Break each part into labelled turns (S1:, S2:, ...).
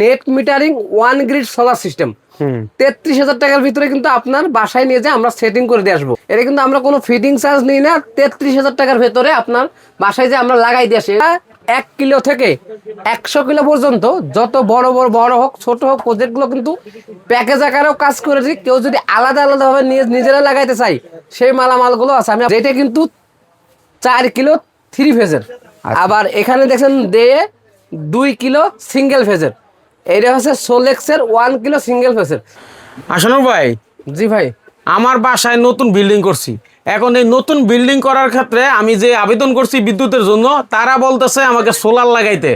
S1: Net metering on grid solar system. তেত্রিশ হাজার টাকার ভিতরে কিন্তু আপনার বাসায় নিয়ে যে আমরা সেটিং করে দিয়ে আসব। এটা কিন্তু আমরা কোনো ফিটিং চার্জ নিই না তেত্রিশ হাজার টাকার ভেতরে আপনার বাসায় যে আমরা লাগাই দিয়ে আসি। এক কিলো থেকে একশো কিলো পর্যন্ত যত বড় বড় বড় হোক ছোট হোক প্রজেক্টগুলো কিন্তু প্যাকেজ আকারেও কাজ করেছি কেউ যদি আলাদা আলাদাভাবে নিয়ে নিজেরা লাগাইতে চাই সেই মালামালগুলো আছে। আমি যেটা কিন্তু চার কিলো থ্রি ফেজের আবার এখানে দেখছেন দে দুই কিলো সিঙ্গেল ফেজের এইটা হচ্ছে সোলেক্সের ওয়ান কিলো সিঙ্গেল ফেসের
S2: আসানো ভাই?
S1: জি ভাই।
S2: আমার বাসায় নতুন বিল্ডিং করছি। এখন এই নতুন বিল্ডিং করার ক্ষেত্রে আমি যে আবেদন করছি বিদ্যুতের জন্য, তারা বলতেছে আমাকে সোলার লাগাইতে।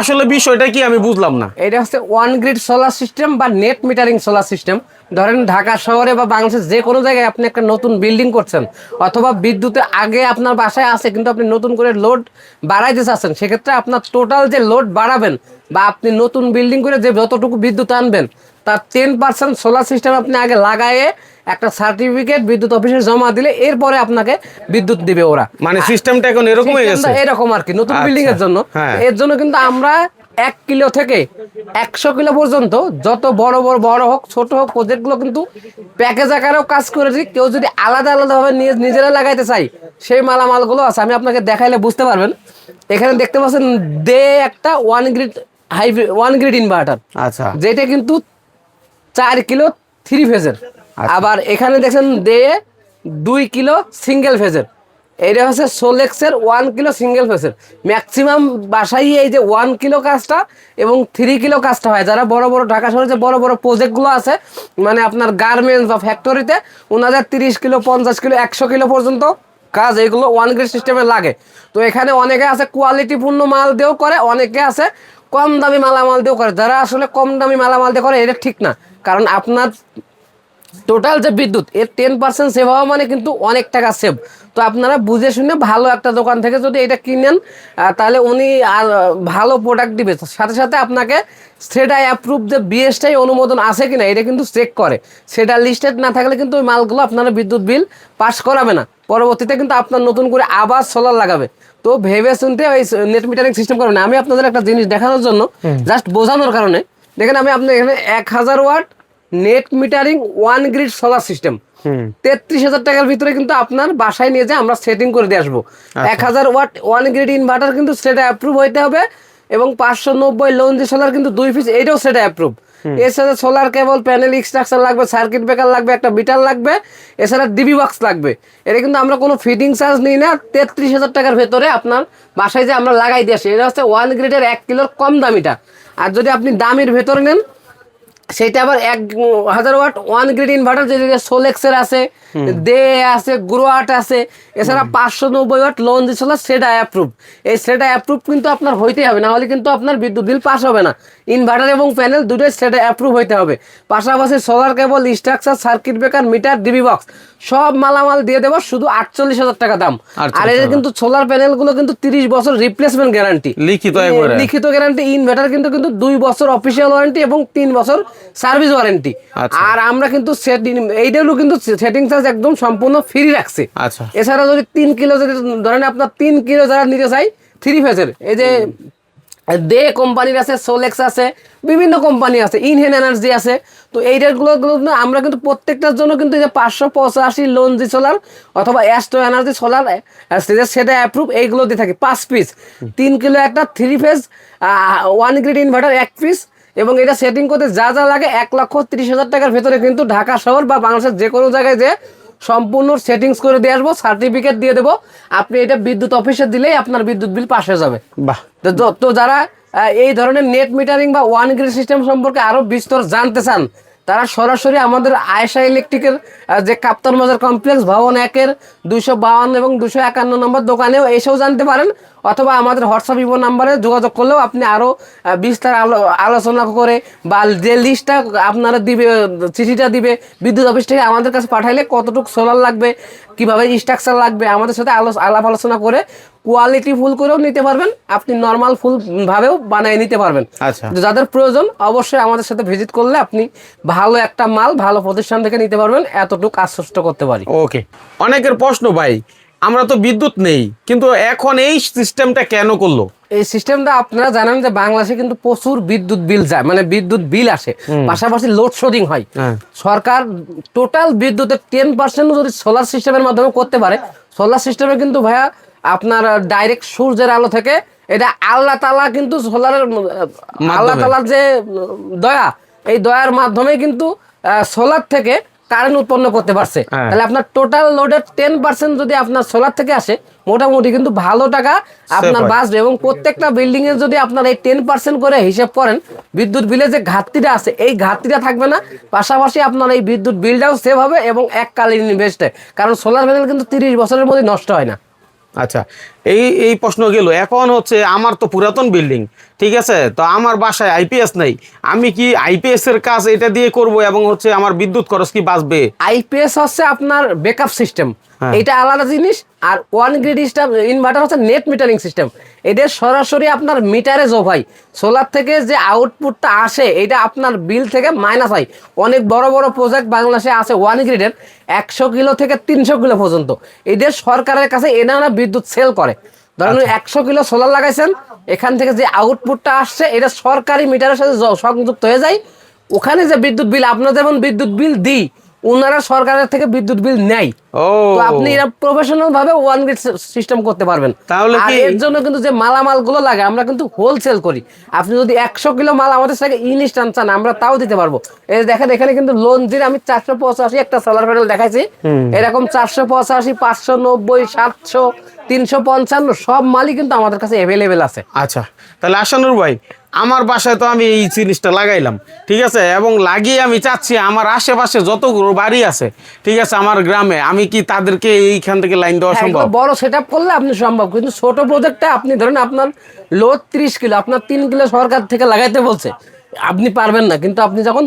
S2: আসলে বিষয়টা কি আমি বুঝলাম না।
S1: এটা হচ্ছে ওয়ান গ্রিড সোলার সিস্টেম বা নেট মিটারিং সোলার সিস্টেম ধরেন ঢাকা শহরে বা বাংলাদেশের যে কোনো জায়গায় আপনি একটা নতুন বিল্ডিং করছেন, অথবা বিদ্যুতে আগে আপনার বাসায় আছে, কিন্তু আপনি নতুন করে লোড বাড়াইতে চাচ্ছেন, সেক্ষেত্রে আপনার টোটাল যে লোড বাড়াবেন বা আপনি নতুন বিল্ডিং করে যে যতটুকু বিদ্যুৎ আনবেন, তার টেন পার্সেন্ট সোলার সিস্টেম আপনি আগে লাগায়ে একটা সার্টিফিকেট বিদ্যুৎ অফিসে জমা দিলে এরপরে আপনাকে বিদ্যুৎ দিবে ওরা।
S2: মানে সিস্টেমটা এখন এরকম হয়ে গেছে
S1: এরকম আর কি নতুন
S2: আচ্ছা,
S1: বিল্ডিং এর জন্য।
S2: হ্যাঁ।
S1: এর জন্য কিন্তু আমরা এক কিলো থেকে একশো কিলো পর্যন্ত যত বড় বড় বড় হোক ছোট হোক প্রজেক্টগুলো কিন্তু প্যাকেজ আকারেও কাজ করেছি কেউ যদি আলাদা আলাদাভাবে নিজেরা লাগাইতে চাই সেই মালামালগুলো আছে আমি আপনাকে দেখাইলে বুঝতে পারবেন। এখানে দেখতে পাচ্ছেন দে একটা ওয়ান গ্রিড হাই ওয়ান গ্রিড ইনভার্টার
S2: আচ্ছা।
S1: যেটা কিন্তু চার কিলো থ্রি ফেজের আবার এখানে দেখছেন দে দুই কিলো সিঙ্গেল ফেজের এটা হচ্ছে সোলেক্সের ওয়ান কিলো সিঙ্গেল ফেজের ম্যাক্সিমাম বাসাই এই যে ওয়ান কিলো কাজটা এবং থ্রি কিলো কাজটা হয়। যারা বড় বড় ঢাকা শহরে যে বড় বড় প্রজেক্টগুলো আছে মানে আপনার গার্মেন্টস বা ফ্যাক্টরিতে ওনাদের তিরিশ কিলো, পঞ্চাশ কিলো, একশো কিলো পর্যন্ত কাজ এগুলো ওয়ান গ্রেড সিস্টেমে লাগে। তো এখানে অনেকে আছে কোয়ালিটিপূর্ণ মাল দিয়েও করে, অনেকে আছে কম দামি মালামাল দিয়েও করে। যারা আসলে কম দামি মালামাল দিয়ে করে, এটা ঠিক না। কারণ আপনার টোটাল যে বিদ্যুৎ এর টেন পার্সেন্ট সেভ হওয়া মানে কিন্তু অনেক টাকা সেভ তো আপনারা বুঝে শুনে ভালো একটা দোকান থেকে যদি এটা কিনেন তাহলে উনি আর ভালো প্রোডাক্ট দিবে। সাথে সাথে আপনাকে সেটা অ্যাপ্রুভ যে বিএসটাই অনুমোদন আছে কিনা এটা কিন্তু চেক করে। সেটা লিস্টেড না থাকলে কিন্তু ওই মালগুলো আপনারা বিদ্যুৎ বিল পাস করাবে না। পরবর্তীতে কিন্তু আপনার নতুন করে আবার সোলার লাগাবে। তো ভেবে শুনতে ওই নেট মিটারিং সিস্টেম করবে না। আমি আপনাদের একটা জিনিস দেখানোর জন্য জাস্ট বোঝানোর কারণে। দেখেন আমি আপনার এখানে এক হাজার watt net metering on grid solar system. তেত্রিশ হাজার টাকার ভিতরে কিন্তু আপনার বাসায় নিয়ে যে আমরা সেটিং করে দিয়ে আসব। এক হাজার ওয়াট ওয়ান গ্রিড ইনভার্টার কিন্তু সেটা অ্যাপ্রুভ হইতে হবে এবং পাঁচশো নব্বই লোন যে সোলার কিন্তু দুই পিস এটাও সেটা অ্যাপ্রুভ সাথে সোলার কেবল প্যানেল স্ট্রাকচার লাগবে সার্কিট ব্রেকার লাগবে একটা মিটার লাগবে এছাড়া ডিবি বক্স লাগবে। এটা কিন্তু আমরা কোনো ফিটিং চার্জ নিই না তেত্রিশ হাজার টাকার ভেতরে আপনার বাসায় যে আমরা লাগাই দিয়ে আসি। এটা হচ্ছে ওয়ান গ্রিডের এক কিলোর কম দামিটা। আর যদি আপনি দামের ভেতরে নেন সেটা আবার এক হাজার ওয়াট ওয়ান গ্রিড ইনভার্টার যেটা সোলেক্সের আছে দে আছে গ্রোয়াট আছে এছাড়া পাঁচশো নব্বই ওয়াট লোন দিয়েছিল সেটা অ্যাপ্রুভ এই সেটা অ্যাপ্রুভ কিন্তু আপনার হইতে হবে না হলে কিন্তু আপনার বিদ্যুৎ বিল পাস হবে না। ইনভার্টার এবং প্যানেল দুটোই সেটা অ্যাপ্রুভ হইতে হবে। পাশাপাশি solar cable structure circuit breaker meter DB box সব মালামাল দিয়ে দেবো শুধু আটচল্লিশ হাজার টাকা দাম। আর এর কিন্তু সোলার প্যানেলগুলো কিন্তু তিরিশ বছর রিপ্লেসমেন্ট গ্যারান্টি
S2: লিখিত
S1: লিখিত গ্যারান্টি ইনভার্টার কিন্তু কিন্তু দুই বছর অফিসিয়াল ওয়ারেন্টি এবং তিন বছর সার্ভিস ওয়ারেন্টি
S2: আচ্ছা।
S1: আর আমরা কিন্তু সেটিং এইটারও কিন্তু সেটিং চার্জ একদম সম্পূর্ণ ফ্রি রাখছে।
S2: আচ্ছা।
S1: এছাড়া যদি তিন কিলো যদি ধরেন আপনার তিন কিলো যারা নিতে চাই থ্রি ফেজের এই যে দে কোম্পানির আছে সোলেক্স আছে, বিভিন্ন কোম্পানি আছে ইনহেন এনার্জি আছে। তো এইটাগুলো আমরা কিন্তু প্রত্যেকটার জন্য কিন্তু যে পাঁচশো পঁচাশি লোন জি সোলার অথবা অ্যাস্ট্রো এনার্জি সোলার সেটা অ্যাপ্রুভ এইগুলো দিয়ে থাকি, পাঁচ পিস তিন কিলো একটা three phase on grid inverter এক পিস এবং এটা সেটিং করতে যা যা লাগে এক লক্ষ তিরিশ হাজার টাকার ভেতরে কিন্তু ঢাকা শহর বা বাংলাদেশের যে কোনো জায়গায় যে সম্পূর্ণ সেটিংস করে দিয়ে আসব সার্টিফিকেট দিয়ে দেবো। আপনি এটা বিদ্যুৎ অফিসে দিলেই আপনার বিদ্যুৎ বিল পাস হয়ে যাবে।
S2: বাহ।
S1: তো যারা এই ধরনের নেট মিটারিং বা ওয়ান গ্রিড সিস্টেম সম্পর্কে আরও বিস্তর জানতে চান তারা সরাসরি আমাদের আয়সা ইলেকট্রিকের যে কাপ্তান বাজার কমপ্লেক্স, ভবন একের দুশো বাউন্ন এবং দুশো একান্ন নম্বর দোকানেও এসেও জানতে পারেন। অথবা আমাদের হোয়াটসঅ্যাপ ইভো নাম্বারে যোগাযোগ করলেও আপনি আরও বিস্তার আলো- আলোচনা করে বা যে লিস্টটা আপনারা দিবে, চিঠিটা দিবে, বিদ্যুৎ অফিস থেকে আমাদের কাছে পাঠাইলে কতটুকু সোলার লাগবে, কীভাবে স্ট্রাকচার লাগবে, আমাদের সাথে আলো, আলাপ আলোচনা করে কোয়ালিটি ফুল করেও নিতে পারবেন আপনি নর্মাল ফুল ভাবেও বানিয়ে নিতে পারবেন।
S2: আচ্ছা।
S1: যাদের প্রয়োজন অবশ্যই আমাদের সাথে ভিজিট করলে আপনি ভালো একটা মাল ভালো প্রতিষ্ঠান থেকে নিতে পারবেন এতটুকু আশ্বস্ত করতে পারি।
S2: ওকে অনেকের প্রশ্ন ভাই আমরা তো বিদ্যুৎ নেই কিন্তু এখন এই সিস্টেমটা কেন করল?
S1: এই সিস্টেমটা আপনারা জানেন যে বাংলাদেশে কিন্তু প্রচুর বিদ্যুৎ বিল যায় মানে বিদ্যুৎ বিল আসে। পাশাপাশি লোডশেডিং হয়।
S2: হ্যাঁ।
S1: সরকার টোটাল বিদ্যুতের টেন পার্সেন্ট যদি সোলার সিস্টেমের মাধ্যমে করতে পারে সোলার সিস্টেমে কিন্তু ভাইয়া আপনার ডাইরেক্ট সূর্যের আলো থেকে। এটা আল্লাহ তালা কিন্তু সোলারের আল্লাহ তালার যে দয়া এই দয়ার মাধ্যমে কিন্তু সোলার থেকে কারেন্ট উৎপন্ন করতে পারছে।
S2: হ্যাঁ।
S1: তাহলে আপনার টোটাল লোডের টেন পার্সেন্ট যদি আপনার সোলার থেকে আসে মোটামুটি কিন্তু ভালো টাকা আপনার। বাঁচবে। এবং প্রত্যেকটা বিল্ডিং এর যদি আপনার এই টেন পার্সেন্ট করে হিসাব করেন বিদ্যুৎ বিলে যে ঘাটতিটা আছে এই ঘাটতিটা থাকবে না। পাশাপাশি আপনার এই বিদ্যুৎ বিলটাও সেভ হবে এবং এককালীন ইনভেস্টে কারণ সোলার প্যানেল কিন্তু তিরিশ বছরের মধ্যে নষ্ট হয় না।
S2: আচ্ছা এই এই প্রশ্ন গেল, এখন হচ্ছে আমার তো পুরাতন বিল্ডিং ঠিক আছে তো আমার বাসায় আইপিএস নাই, আমি কি আইপিএস এর কাজ এটা দিয়ে করব এবং হচ্ছে আমার বিদ্যুৎ খরচ কি বাঁচবে
S1: আইপিএস হচ্ছে আপনার ব্যাকআপ সিস্টেম। এটা আলাদা জিনিস আর ওয়ান গ্রিড ইনভার্টার হচ্ছে নেট মিটারিং সিস্টেম এদের সরাসরি আপনার মিটারে যোগ হয়। সোলার থেকে যে আউটপুটটা আসে এটা আপনার বিল থেকে মাইনাস হয়। অনেক বড় বড় প্রজেক্ট বাংলাদেশে আছে ওয়ান গ্রিডের একশো কিলো থেকে তিনশো কিলো পর্যন্ত। এদের সরকারের কাছে এনারা বিদ্যুৎ সেল করে। ধরেন একশো কিলো সোলার লাগাইছেন এখান থেকে যে আউটপুটটা আসছে এটা সরকারি মিটারের সাথে সংযুক্ত হয়ে যায়। ওখানে যে বিদ্যুৎ বিল আপনার যেমন বিদ্যুৎ বিল দিই। ওনারা সরকারের থেকে বিদ্যুৎ বিল নেয়। তো আপনি এরা প্রফেশনাল ভাবে ওয়ান গ্রিড সিস্টেম করতে পারবেন।
S2: তাহলে
S1: এর জন্য কিন্তু যে মালামালগুলো লাগে আমরা কিন্তু হোলসেল করি। আপনি যদি একশো কিলো মাল আমাদের থেকে ইনস্ট্যান্ট চান আমরা তাও দিতে পারব। এই দেখেন এখানে কিন্তু লোন দিয়ে আমি চারশো পঁচাশি একটা সোলার প্যানেল দেখাইছি। এরকম চারশো পঁচাশি পাঁচশো নব্বই সাতশো তিনশো পঞ্চান্ন সব মালই কিন্তু আমাদের কাছে অ্যাভেলেবেল আছে।
S2: আচ্ছা তাহলে আসানুর ভাই আমার বাসায় তো আমি এই জিনিসটা লাগাইলাম ঠিক আছে? এবং লাগিয়ে আমি চাচ্ছি আমার আশেপাশে যতগুলো বাড়ি আছে ঠিক আছে আমার গ্রামে আমি কি তাদেরকে এইখান থেকে লাইন দেওয়া
S1: হ্যাঁ,
S2: সম্ভব?
S1: বড় সেট করলে আপনি সম্ভব কিন্তু ছোট প্রজেক্টটা আপনি ধরেন আপনার লোড ত্রিশ কিলো আপনার তিন কিলো সরকার থেকে লাগাইতে বলছে আপনি পারবেন না। কিন্তু আপনি যখন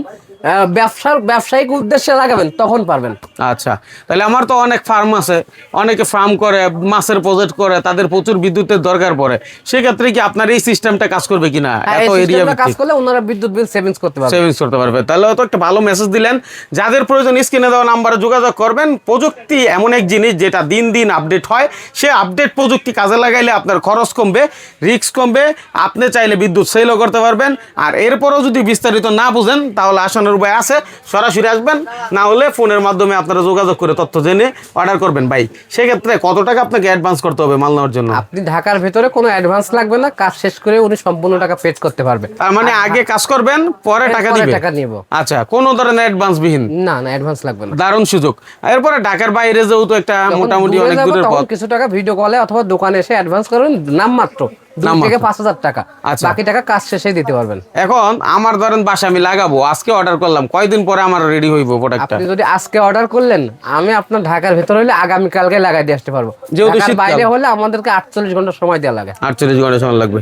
S1: ব্যবসার ব্যবসায়িক উদ্দেশ্যে লাগাবেন তখন পারবেন।
S2: আচ্ছা তাহলে আমার তো অনেক ফার্ম আছে অনেকে ফার্ম করে মাছের প্রজেক্ট করে তাদের প্রচুর বিদ্যুতের দরকার পড়ে। সেক্ষেত্রে কি আপনার এই সিস্টেমটা কাজ করবে কিনা?
S1: হ্যাঁ,
S2: এত এরিয়া
S1: কাজ করলে ওনারা বিদ্যুৎ বিল সেভিংস করতে পারবেন
S2: সেভিংস করতে পারবে। তাহলে তো একটা ভালো মেসেজ দিলেন। যাদের প্রয়োজন স্ক্রিনে দেওয়া নাম্বারে যোগাযোগ করবেন। প্রযুক্তি এমন এক জিনিস যেটা দিন দিন আপডেট হয়। সে আপডেট প্রযুক্তি কাজে লাগাইলে আপনার খরচ কমবে রিস্ক কমবে। আপনি চাইলে বিদ্যুৎ সেলও করতে পারবেন। আর এরপরও যদি বিস্তারিত না বুঝেন তাহলে আসানোর উপায় আছে সরাসরি আসবেন না হলে ফোনের মাধ্যমে আপনারা যোগাযোগ করে তথ্য জেনে অর্ডার করবেন। ভাই সেক্ষেত্রে কত টাকা আপনাকে অ্যাডভান্স করতে হবে মাল নেওয়ার জন্য?
S1: আপনি ঢাকার ভেতরে কোনো অ্যাডভান্স লাগবে না কাজ শেষ করে উনি সম্পূর্ণ টাকা পেড করতে পারবে।
S2: তার মানে আগে কাজ করবেন পরে টাকা
S1: পরে
S2: দিবেন?
S1: টাকা নিব।
S2: আচ্ছা কোনো ধরনের অ্যাডভান্স বিহীন
S1: না না অ্যাডভান্স লাগবে না।
S2: দারুণ সুযোগ। এরপরে ঢাকার বাইরে যেহেতু একটা মোটামুটি অনেক দূরের পথ।
S1: কিছু টাকা ভিডিও কলে অথবা দোকানে এসে অ্যাডভান্স করবেন নাম মাত্র দুই থেকে পাঁচ হাজার টাকা।
S2: আচ্ছা।
S1: বাকি টাকা কাজ শেষে দিতে পারবেন।
S2: এখন আমার ধরেন বাসা আমি লাগাবো আজকে অর্ডার করলাম কয়দিন পরে আমার রেডি হইব প্রোডাক্টটা
S1: আপনি যদি আজকে অর্ডার করলেন আমি আপনার ঢাকার ভেতর হলে আগামী কালকে লাগাই দিয়ে আসতে পারব।
S2: যেহেতু
S1: বাইরে হলে আমাদেরকে আটচল্লিশ ঘণ্টা সময় দেওয়া লাগে।
S2: আটচল্লিশ ঘণ্টা সময় লাগবে।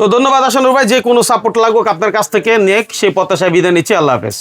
S2: তো ধন্যবাদ আসানুর ভাই যে কোনো সাপোর্ট লাগুক আপনার কাছ থেকে। নেক সেই প্রত্যাশায় বিদায় নিচ্ছি। আল্লাহ হাফেজ।